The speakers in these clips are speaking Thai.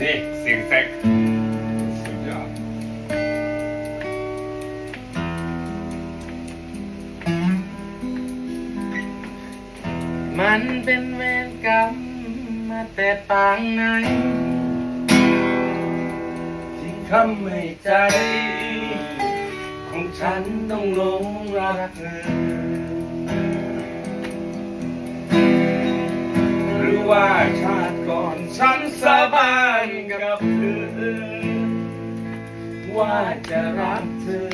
นี่เสียงแซกสุดยอดมันเป็นเวรกรรมมาแต่ปางไหนที่ทำให้ใจ ของฉันต้องหลงรักเธอหรือว่าชาติก่อนฉันสา ว่าจะรักเธอ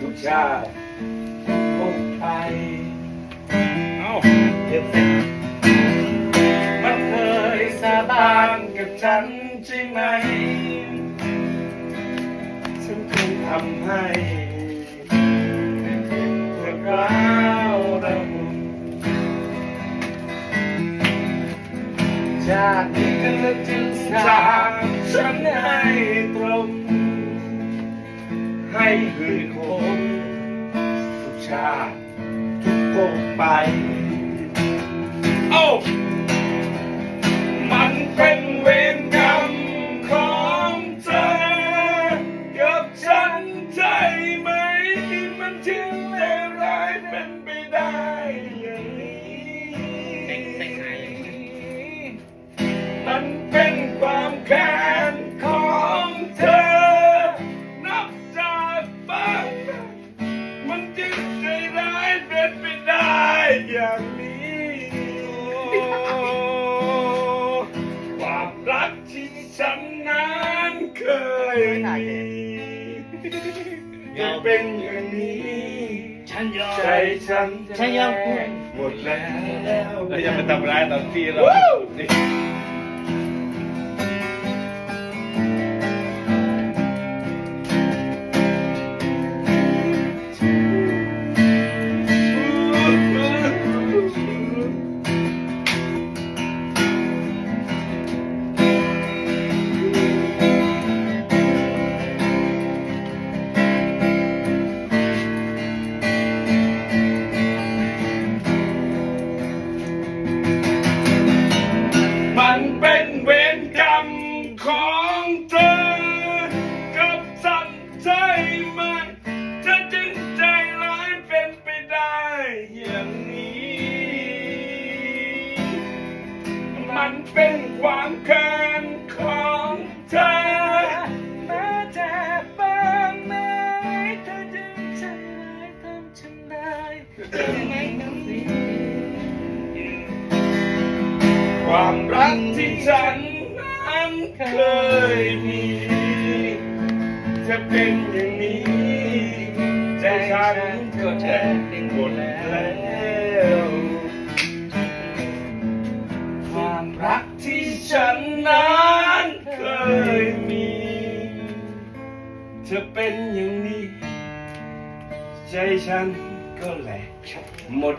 ทุกชาติคงไปเอ้าเดี๋ยวเสร็จมันเคยสาบานกับฉันใช่ไหม ฉันคงทำให้เธอร้าวระหมจากนี้เธอจึงจากฉันให้ ให้คืนคงทุกชาติทุกภพไป อย่างนี้ความรักที่ฉันนั้นเคยมียังเป็นอย่างนี้ ฉันยอมใจฉันฉันยอมพูดหมดแล้วเราจะมาทำร้ายตอนพี่เรา เป็นความแค้นของเธอแม้จะบางไหมเธอจึงใจร้ายทำฉันได้ยังไงน้ำดีความรักที่ฉันนั้นเคยมี จะเป็นอย่างนี้ใจฉันก็แทบหมดแล้ว จะเป็นอย่างนี้ ใจฉันก็แหลกหมด